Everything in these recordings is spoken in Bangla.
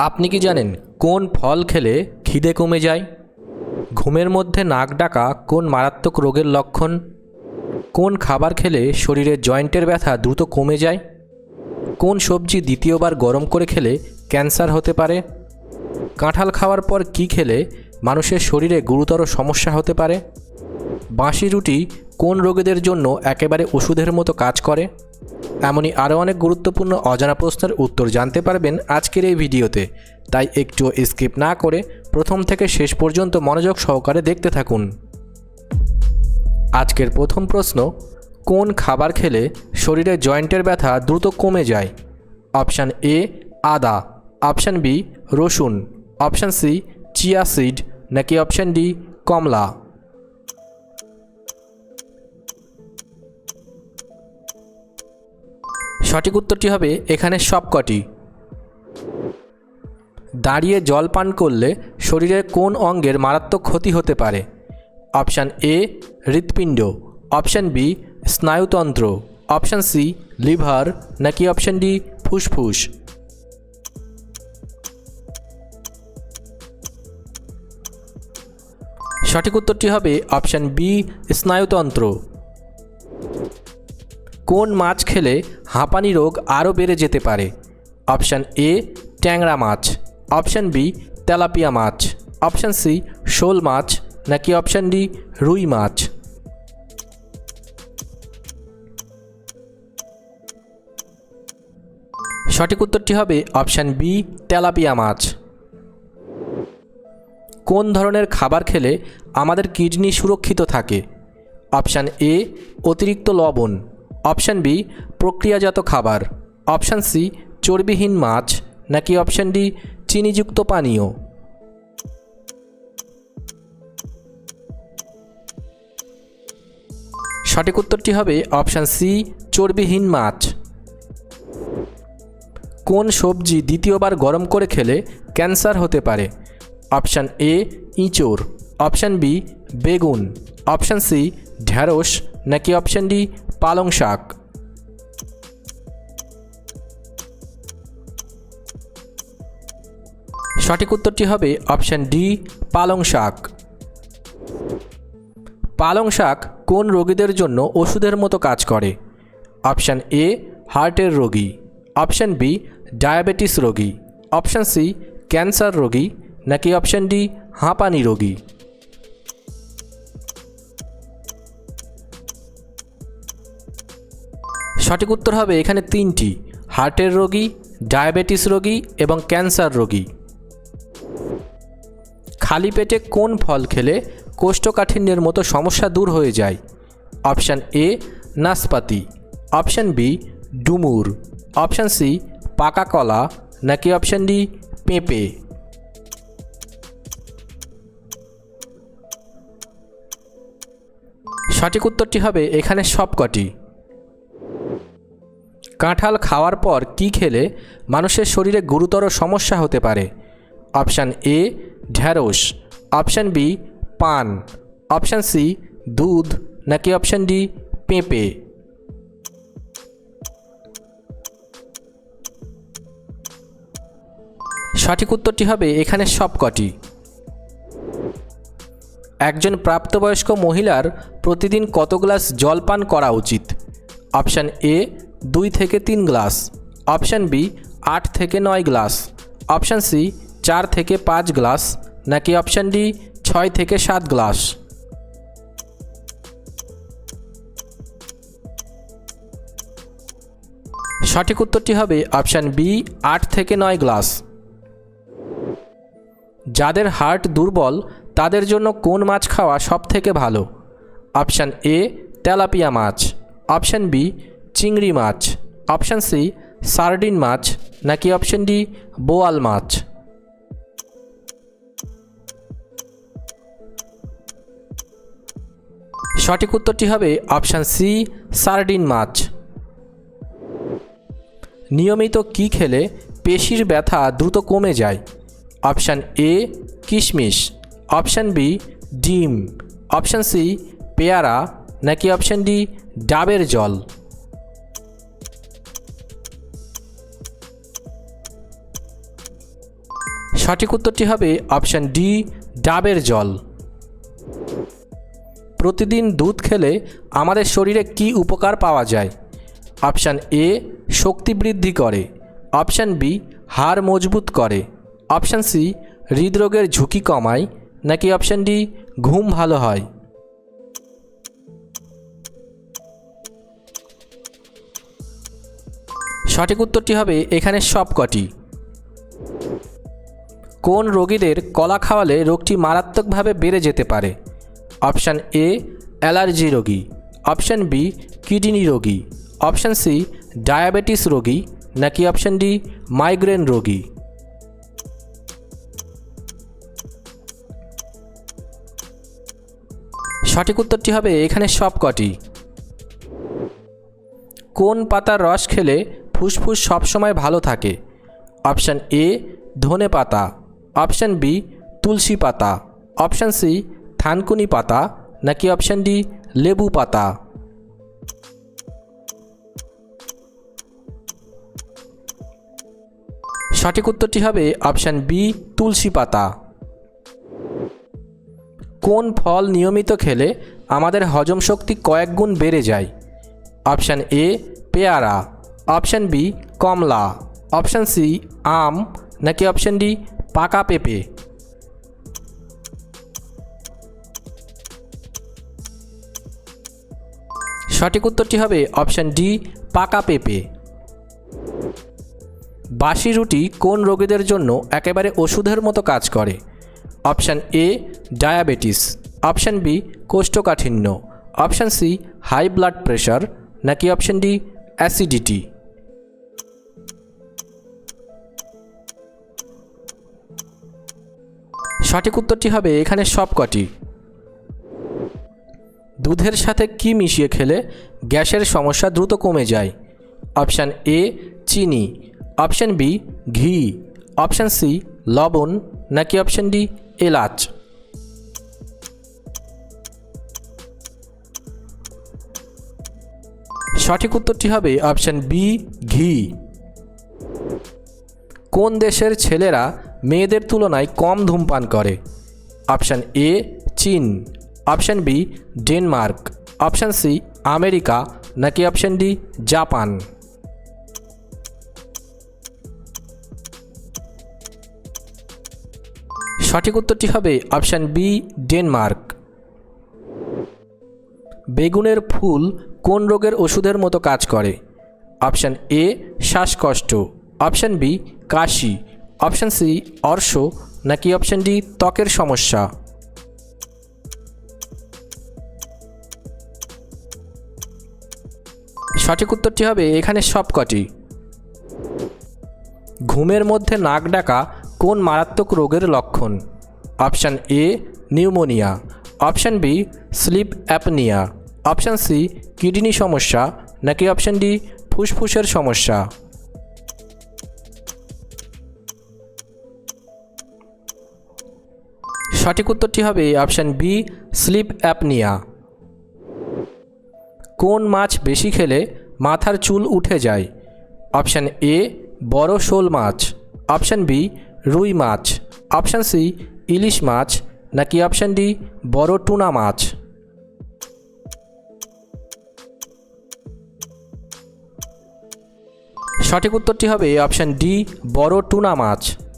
আপনি কি জানেন কোন ফল খেলে খিদে কমে যায়? ঘুমের মধ্যে নাক ডাকা কোন মারাত্মক রোগের লক্ষণ? কোন খাবার খেলে শরীরে জয়েন্টের ব্যথা দ্রুত কমে যায়? কোন সবজি দ্বিতীয়বার গরম করে খেলে ক্যান্সার হতে পারে? কাঁঠাল খাওয়ার পর কি খেলে মানুষের শরীরে গুরুতর সমস্যা হতে পারে? বাঁশি রুটি কোন রোগীদের জন্য একেবারে ওষুধের মতো কাজ করে? এমনই আরও অনেক গুরুত্বপূর্ণ অজানা প্রশ্নের উত্তর জানতে পারবেন আজকের এই ভিডিওতে। তাই একটু স্কিপ না করে প্রথম থেকে শেষ পর্যন্ত মনোযোগ সহকারে দেখতে থাকুন। আজকের প্রথম প্রশ্ন, কোন খাবার খেলে শরীরে জয়েন্টের ব্যথা দ্রুত কমে যায়? অপশান এ, আদা। অপশান বি, রসুন। Option C, chia seed. নাকি অপশান ডি, কমলা? সঠিক উত্তরটি হবে এখানে সবকটি। দাঁড়িয়ে জল পান করলে শরীরের কোন অঙ্গের মারাত্মক ক্ষতি হতে পারে? অপশান এ, হৃৎপিণ্ড। Option B, স্নায়ুতন্ত্র। Option C, liver. নাকি অপশান ডি, ফুসফুস? সঠিক উত্তরটি হবে অপশান বি, স্নায়ুতন্ত্র। কোন মাছ খেলে হাঁপানি রোগ আরও বেড়ে যেতে পারে? অপশান এ, ট্যাংরা মাছ। অপশান বি, তেলাপিয়া মাছ। অপশান সি, শোল মাছ নাকি অপশান ডি, রুই মাছ? সঠিক উত্তরটি হবে অপশান বি, তেলাপিয়া মাছ। কোন ধরনের খাবার খেলে আমাদের কিডনি সুরক্ষিত থাকে? অপশান এ, অতিরিক্ত লবণ। অপশান বি, প্রক্রিয়াজাত খাবার। অপশান সি, চর্বিহীন মাছ। নাকি অপশান ডি, চিনিযুক্ত পানীয়। সঠিক উত্তরটি হবে অপশান সি, চর্বিহীন মাছ। কোন সবজি দ্বিতীয়বার গরম করে খেলে ক্যান্সার হতে পারে? অপশান এ, ইঁচড়। অপশান বি, বেগুন। অপশান সি, ঢ্যাঁড়স। নাকি অপশান ডি পালং শাক। সঠিক উত্তরটি হবে অপশান ডি, পালং শাক। পালং শাক কোন রোগীদের জন্য ওষুধের মতো কাজ করে? অপশান এ, হার্টের রোগী। অপশান বি, ডায়াবেটিস রোগী। অপশান সি, ক্যান্সার রোগী। নাকি অপশান ডি, হাঁপানি রোগী? সঠিক উত্তর হবে এখানে তিনটি, হার্টের রোগী, ডায়াবেটিস রোগী এবং ক্যান্সার রোগী। খালি পেটে কোন ফল খেলে কোষ্ঠকাঠিন্যের মতো সমস্যা দূর হয়ে যায়? অপশান এ নাসপাতি অপশান বি, ডুমুর। অপশান সি, পাকা কলা। নাকি অপশান ডি, পেঁপে। সঠিক উত্তরটি হবে এখানে সবকটি। কাঁঠাল খাওয়ার পর কি খেলে মানুষের শরীরে গুরুতর সমস্যা হতে পারে? অপশান এ, ঢ্যাঁড়স। অপশান বি, পান। অপশান সি, দুধ। নাকি অপশান ডি, পেঁপে? সঠিক উত্তরটি হবে এখানে সবকটি। একজন প্রাপ্তবয়স্ক মহিলার প্রতিদিন কত গ্লাস জল পান করা উচিত? অপশান এ দুই থেকে তিন গ্লাস। অপশান বি, আট থেকে নয় গ্লাস। অপশান সি, চার থেকে পাঁচ গ্লাস। নাকি অপশান ডি, ছয় থেকে সাত গ্লাস? সঠিক উত্তরটি হবে অপশান বি, আট থেকে নয় গ্লাস। যাদের হার্ট দুর্বল, তাদের জন্য কোন মাছ খাওয়া সব থেকে ভালো? অপশান এ, তেলাপিয়া মাছ। অপশান বি চিংড়ি মাছ অপশান সি সার্ডিন মাছ, নাকি অপশান ডি বোয়াল মাছ? সঠিক উত্তরটি হবে অপশান সি সার্ডিন মাছ। নিয়মিত কি খেলে পেশির ব্যথা দ্রুত কমে যায়? অপশান এ কিশমিশ। অপশান বি ডিম। অপশান সি পেয়ারা। নাকি অপশান ডি ডাবের জল? সঠিক উত্তরটি হবে অপশান ডি, ডাবের জল। প্রতিদিন দুধ খেলে আমাদের শরীরে কি উপকার পাওয়া যায়? অপশান এ, শক্তি বৃদ্ধি করে। অপশান বি, হাড় মজবুত করে। অপশান সি, হৃদরোগের ঝুঁকি কমায়, নাকি অপশান ডি, ঘুম ভালো হয়? সঠিক উত্তরটি হবে এখানে সবকটি। কোন রোগীদের কলা খাওয়ালে রোগটি মারাত্মকভাবে বেড়ে যেতে পারে? অপশান এ, অ্যালার্জি রোগী। অপশান বি, কিডনি রোগী। অপশান সি, ডায়াবেটিস রোগী। নাকি অপশান ডি, মাইগ্রেন রোগী? সঠিক উত্তরটি হবে এখানে সবকটি কোন পাতার রস খেলে ফুসফুস সবসময় ভালো থাকে? অপশান এ ধনে পাতা অপশান বি, তুলসী পাতা। অপশান সি, থানকুনি পাতা, নাকি অপশান ডি, লেবু পাতা। সঠিক উত্তরটি হবে অপশান বি, তুলসী পাতা। কোন ফল নিয়মিত খেলে আমাদের হজম শক্তি কয়েক গুণ বেড়ে যায়? অপশান এ, পেয়ারা। অপশান বি, কমলা। অপশান সি, আম। নাকি অপশান ডি পাকা পেঁপে। সঠিক উত্তরটি হবে অপশান ডি, পাকা পেঁপে। বাসি রুটি কোন রোগীদের জন্য একেবারে ওষুধের মতো কাজ করে? Option A, diabetes. Option B, কোষ্ঠকাঠিন্য। Option C, high blood pressure. নাকি অপশান ডি, অ্যাসিডিটি। সঠিক উত্তরটি হবে এখানে সবকটি। দুধের সাথে কি মিশিয়ে খেলে গ্যাসের সমস্যা দ্রুত কমে যায়? অপশান এ, চিনি। অপশান বি, ঘি। অপশান সি, লবণ। নাকি অপশান ডি, এলাচ? সঠিক উত্তরটি হবে অপশান বি, ঘি। কোন দেশের ছেলেরা মেয়েদের তুলনায় কম ধূমপান করে। অপশান এ, চীন। Option B, Denmark. Option C, America. নাকি অপশান ডি, জাপান। সঠিক উত্তরটি হবে অপশান বি, ডেনমার্ক। বেগুনের ফুল কোন রোগের ওষুধের মতো কাজ করে? অপশান এ, শ্বাসকষ্ট। অপশান বি, কাশি। অপশান সি, অর্শ, নাকি অপশান ডি, ত্বকের সমস্যা? সঠিক উত্তরটি হবে এখানে সবকটি ঘুমের মধ্যে নাক ডাকা কোন মারাত্মক রোগের লক্ষণ? Option A, pneumonia. Option B, sleep apnoea. Option C, kidney সমস্যা। নাকি অপশান ডি, ফুসফুসের সমস্যা? সঠিক উত্তরটি হবে অপশান বি, স্লিপ অ্যাপনিয়া। কোন মাছ বেশি খেলে মাথার চুল উঠে যায়? অপশান এ, বড় শোল মাছ। অপশান বি, রুই মাছ। অপশান সি, ইলিশ মাছ। নাকি অপশান ডি, বড় টুনা মাছ? সঠিক উত্তরটি হবে অপশান ডি, বড় টুনা মাছ।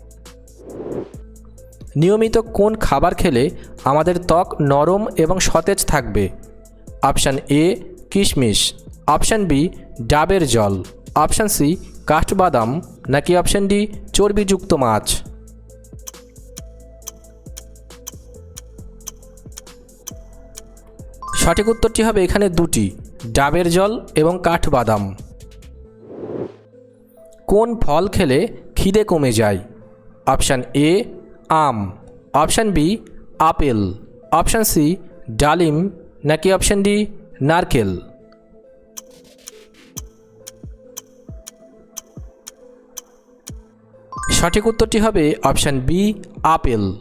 নিয়মিত কোন খাবার খেলে আমাদের ত্বক নরম এবং সতেজ থাকবে? অপশান এ, কিশমিশ। অপশান বি, ডাবের জল। অপশান সি, কাঠবাদাম। নাকি অপশান ডি, চর্বিযুক্ত মাছ? সঠিক উত্তরটি হবে এখানে দুটি, ডাবের জল এবং কাঠবাদাম। কোন ফল খেলে খিদে কমে যায়? Option A um. Option B apple. Option C ডালিম। নাকি অপশান ডি নারকেল? সঠিক উত্তরটি হবে অপশান বি আপেল।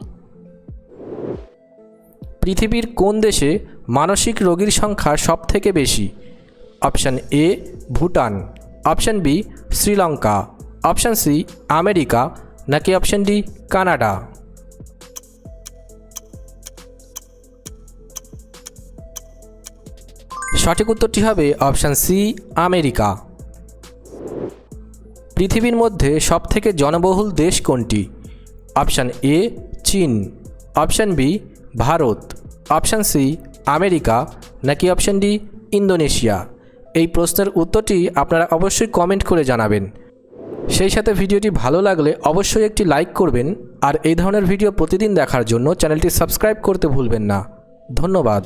পৃথিবীর কোন দেশে মানসিক রোগীর সংখ্যা সবথেকে বেশি? Option A Bhutan. Option B Sri Lanka. Option C America. নাকি অপশান ডি কানাডা? সঠিক উত্তরটি হবে অপশান সি, আমেরিকা। পৃথিবীর মধ্যে সবথেকে জনবহুল দেশ কোনটি? অপশান এ, চীন। Option B, Bharat. Option C, America. নাকি অপশান ডি, ইন্দোনেশিয়া? এই প্রশ্নের উত্তরটি আপনারা অবশ্যই কমেন্ট করে জানাবেন। সেই সাথে ভিডিওটি ভালো লাগলে অবশ্যই একটি লাইক করবেন আর এই ধরনের ভিডিও প্রতিদিন দেখার জন্য চ্যানেলটি সাবস্ক্রাইব করতে ভুলবেন না। ধন্যবাদ।